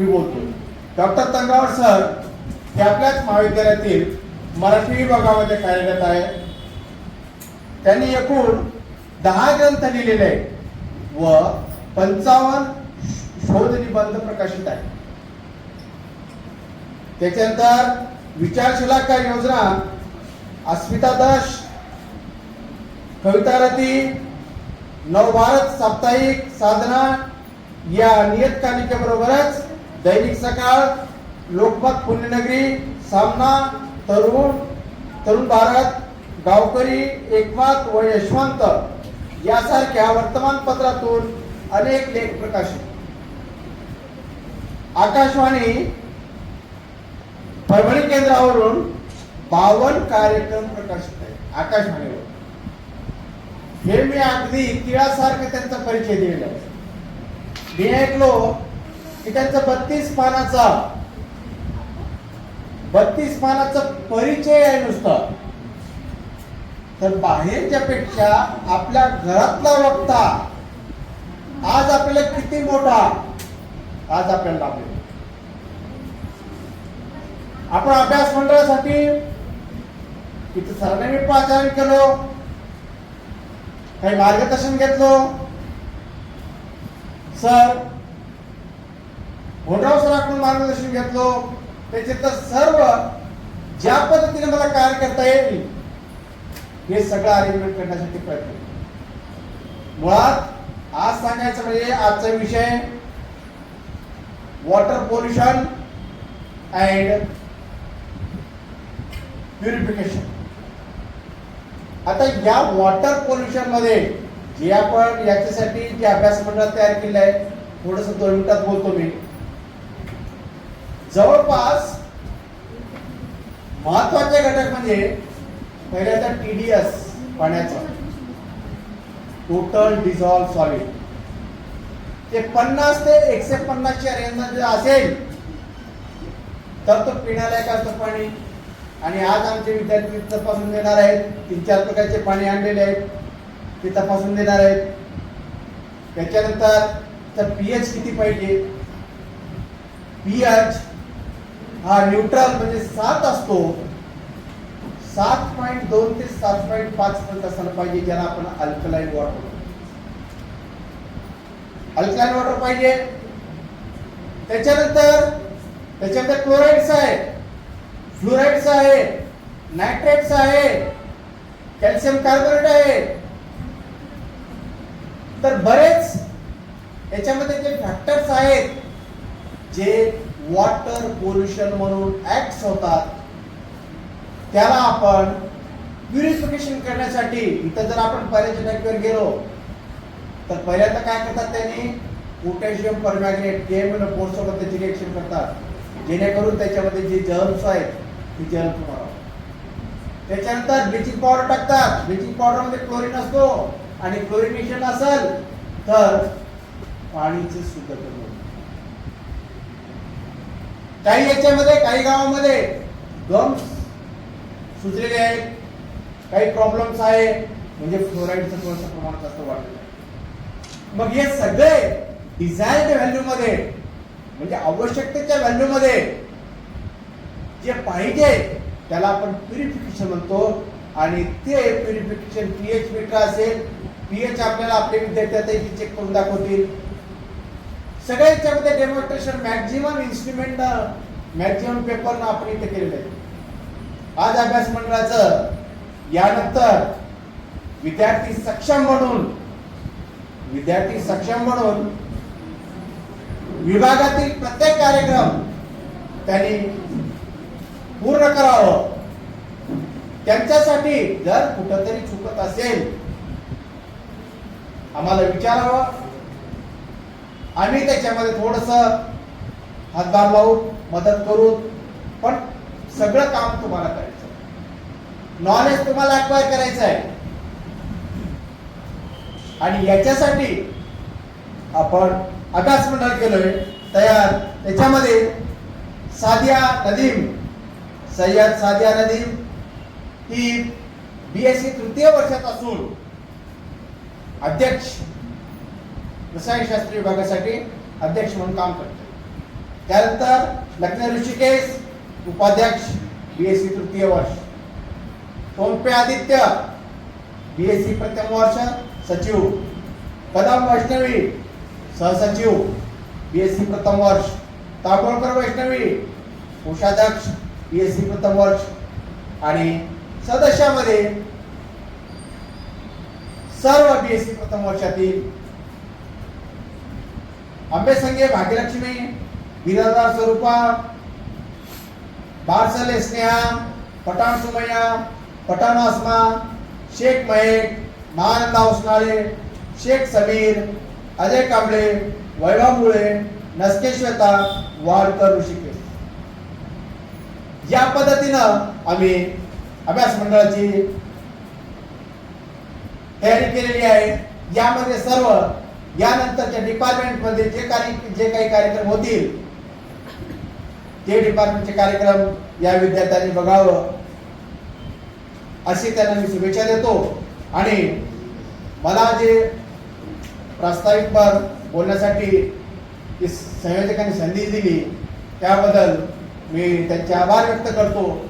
मी बोलतो doctor तंगावर sir हे आपल्याच महाविद्यालयातील मराठी विभागामध्ये कार्यरत आहे. त्यांनी एकूण दहा ग्रंथ लिहिलेले आहेत व पंचावन्न शोध निबंध प्रकाशित आहे त्याच्यानंतर विचारशिलाका योजना अस्मिता दश कवितारती नवभारत साप्ताहिक साधना या नियतकालिकेबरोबरच दैनिक सकाळ लोकमत पुण्यनगरी सामना तरुण तरुण भारत गावकरी एकमत व यशवंत यासारख्या वर्तमानपत्रातून अनेक लेख प्रकाशित. आकाशवाणी परभणी केंद्रावरून बावन कार्यक्रम प्रकाशित आहे आकाशवाणीवर हे मी अगदी तिळासारखं त्यांचा परिचय दिलेला आहे. मी ऐकलो त्यांचं बत्तीस पानाचा बत्तीस पानाचा परिचय आहे नुसता. तर बाहेरच्या पेक्षा आपल्या घरातला वक्ता आज आपल्याला किती मोठा? आज आपल्याला लाभले आपण अभ्यास मंडळासाठी तिथे सरांनी मी पाचारण केलो. काही मार्गदर्शन घेतलो. सर भोंडराव सराकडून मार्गदर्शन घेतलो. त्याचे तर सर्व ज्या पद्धतीने मला कार्य करता येईल हे सगळं अरेंजमेंट करण्यासाठी प्रयत्न मुळात आज सांगायचं म्हणजे आजचा विषय वॉटर पोल्युशन अँड प्युरिफिकेशन आता या वॉटर पोल्युशनमध्ये जे आपण याच्यासाठी जे अभ्यास मंडळ तयार केलं आहे थोडस दोन मिनिटात बोलतो मी. जवळपास महत्त्वाचे घटक म्हणजे पहिल्यांदा टीडीएस पाण्याचा. टोटल डिझॉल्व सॉलिड ते पन्नास ते एकशे पन्नासच्या रेंजमध्ये असेल तर तो पिण्यालायक असतं पाणी. आणि आज आमचे विद्यार्थी तपासून देणार आहेत. तीन चार प्रकारचे पाणी आणलेले आहेत. ते तपासून देणार आहेत. त्याच्यानंतर तर पीएच किती पाहिजे? पीएच हा न्यूट्रल म्हणजे सात असतो. सात पॉईंट दोन ते सात पॉईंट पाच पर्यंत असायला पाहिजे ज्याला आपण अल्कलाईन वॉटर अल्कलाईन वॉटर पाहिजे. त्याच्यानंतर त्याच्यानंतर क्लोराईड्स आहे. फ्लोराईड्स आहे. नायट्रेट्स आहे. कॅल्शियम कार्बोनेट आहे. तर बरेच याच्यामध्ये जे फॅक्टर्स आहेत जे वॉटर पोल्युशन म्हणून ऍक्ट होतात त्याला आपण प्युरिफिकेशन करण्यासाठी इथं जर आपण पाण्याच्या टाकीवर गेलो तर पहिल्यांदा काय करतात त्यांनी? पोटॅशियम परमॅग्नेट केएम सोबत त्याची रिएक्शन करतात. जेणेकरून त्याच्यामध्ये जे जर्म्स आहेत ते जर्म्स मारावं त्याच्यानंतर ब्लिचिंग पावडर टाकतात. ब्लिचिंग पावडरमध्ये क्लोरीन असतो. आणि क्लोरिनेशन असेल तर पाणीचे शुद्ध करून काही याच्यामध्ये काही गावामध्ये गम्स सुचलेले आहेत. काही प्रॉब्लेम्स आहे. म्हणजे फ्लोराईडचं थोडंसं प्रमाण जास्त वाढलेलं आहे. मग हे सगळे डिझायर्ड व्हॅल्यू मध्ये म्हणजे आवश्यकतेच्या व्हॅल्यू मध्ये जे पाहिजे त्याला आपण प्युरिफिकेशन म्हणतो. आणि ते प्युरिफिकेशन पीएच मीटर असेल. पीएच आपल्याला आपले विद्यार्थी आता चेक करून दाखवतील. सगळ्या याच्यामध्ये demonstration maximum instrument maximum paper आपण इथे केलेलं आहे आज अभ्यास मंडळाचं यानंतर विद्यार्थी सक्षम म्हणून विद्यार्थी सक्षम म्हणून विभागातील प्रत्येक कार्यक्रम त्यांनी पूर्ण करावं. त्यांच्यासाठी जर कुठंतरी चुकत असेल आम्हाला विचारावं. आम्ही त्याच्यामध्ये थोडस हातभार लावून मदत करू पण सगळं काम तुम्हाला करायचं नॉलेज तुम्हाला अक्वायर करायचं आहे. आणि याच्यासाठी आपण अभ्यास मंडळ केलोय तयार. त्याच्यामध्ये सादिया नदीम सय्यद सादिया नदीम ही बीएससी तृतीय वर्षात असून अध्यक्ष रसायनशास्त्र विभागासाठी अध्यक्ष म्हणून काम करते. त्यानंतर लक्ष्मी ऋषिकेश उपाध्यक्ष बीएससी तृतीय वर्ष. सोमपे आदित्य बीएससी प्रथम वर्ष सचिव. कदम वैष्णवी सहसचिव. बीएससी प्रथम वर्ष. तांबोळकर वैष्णवी कोषाध्यक्ष बीएससी प्रथम वर्ष. आणि सदस्यामध्ये सर्व बीएससी प्रथम वर्षातील आंबेसंगे भाग्यलक्ष्मी बिरादार स्वरूपा बारसले स्नेहा पटाण सुमय्या पठाण आसमा शेख महेक महानंदा उसनाळे शेख समीर अजय कांबळे वैभव मुळे नसके श्वेता वाडकर ऋषिकेश. या पद्धतीनं आम्ही अभ्यास मंडळाची तयारी केलेली आहे. यामध्ये सर्व यानंतरच्या डिपार्टमेंटमध्ये जे काही जे काही कार्यक्रम होतील ते डिपार्टमेंटचे कार्यक्रम या विद्यार्थ्यांनी बघावं. अशी त्यांना मी शुभेच्छा देतो. आणि मला जे प्रास्ताविकपर बोलण्यासाठी संयोजकांनी संधी दिली त्याबद्दल मी त्यांचे आभार व्यक्त करतो.